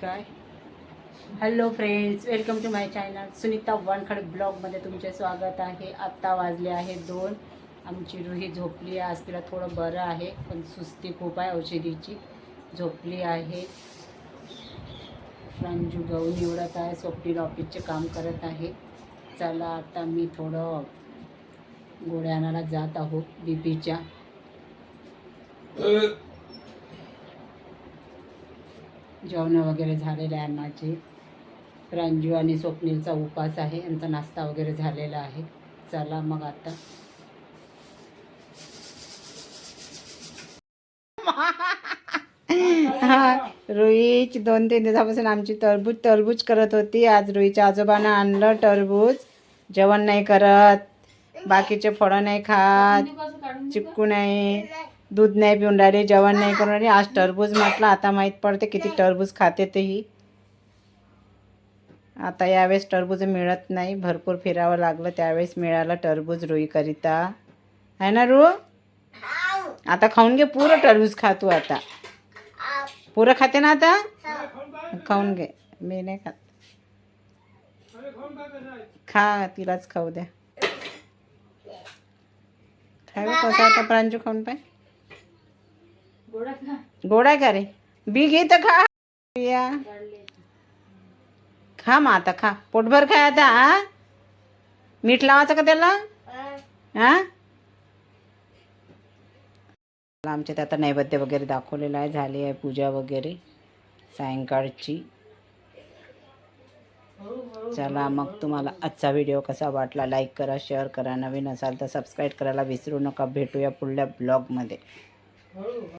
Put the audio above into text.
काय hello friends welcome to my channel Sunita Wankhade ब्लॉगमध्ये तुमचे स्वागत आहे. आत्ता वाजले आहे दोन. आमची रुही झोपली आहे. आज तिला थोडं बरं आहे पण सुस्ती खूप आहे औषधीची. झोपली आहे. प्रांजू गहू निवडत आहे स्वप्नील ऑफिसचे काम करत आहे. चला आता मी थोडं गोळ्या आणायला जात आहोत बी पीच्या जेवण वगैरे झालेलं आहे माझे रांजू आणि स्वप्नीलचा उपास आहे यांचा नाश्ता वगैरे झालेला आहे. चला मग आता. हा रुईची दोन तीन दिवसापासून आमची तरबूज टरबूज करत होती. आज रुईच्या आजोबानं आणलं टरबूज जेवण नाही करत. बाकीचे फळं नाही खात. चिकू नाही. दूध नाही पिऊन राहिले जेवण नाही करून राहिले. आज टरबूज म्हटलं आता माहीत पडते किती टरबूज खाते ते ही आता यावेळेस टरबूज मिळत नाही भरपूर फिरावं लागलं त्यावेळेस मिळालं टरबूज रुईकरिता. आहे ना रू? आता खाऊन घे पुरं टरबूज खा तू आता. पुरं खाते ना आता? खाऊन घे. मी नाही खात. खा तिलाच खाऊ द्या. खाऊ कसं आता प्रांजू खाऊन पाय? गोड आहे का रे? बी घे तर खा. या खा मग आता खा. पोटभर खा आता हा? मीठ लावायचं का त्याला? हा? आमच्यात आता नैवेद्य वगैरे दाखवलेलं आहे झाली आहे पूजा वगैरे सायंकाळची. चला मग तुम्हाला आजचा व्हिडिओ कसा वाटला लाईक करा शेअर करा. नवीन असाल तर सबस्क्राईब करायला विसरू नका. भेटूया पुढल्या ब्लॉगमध्ये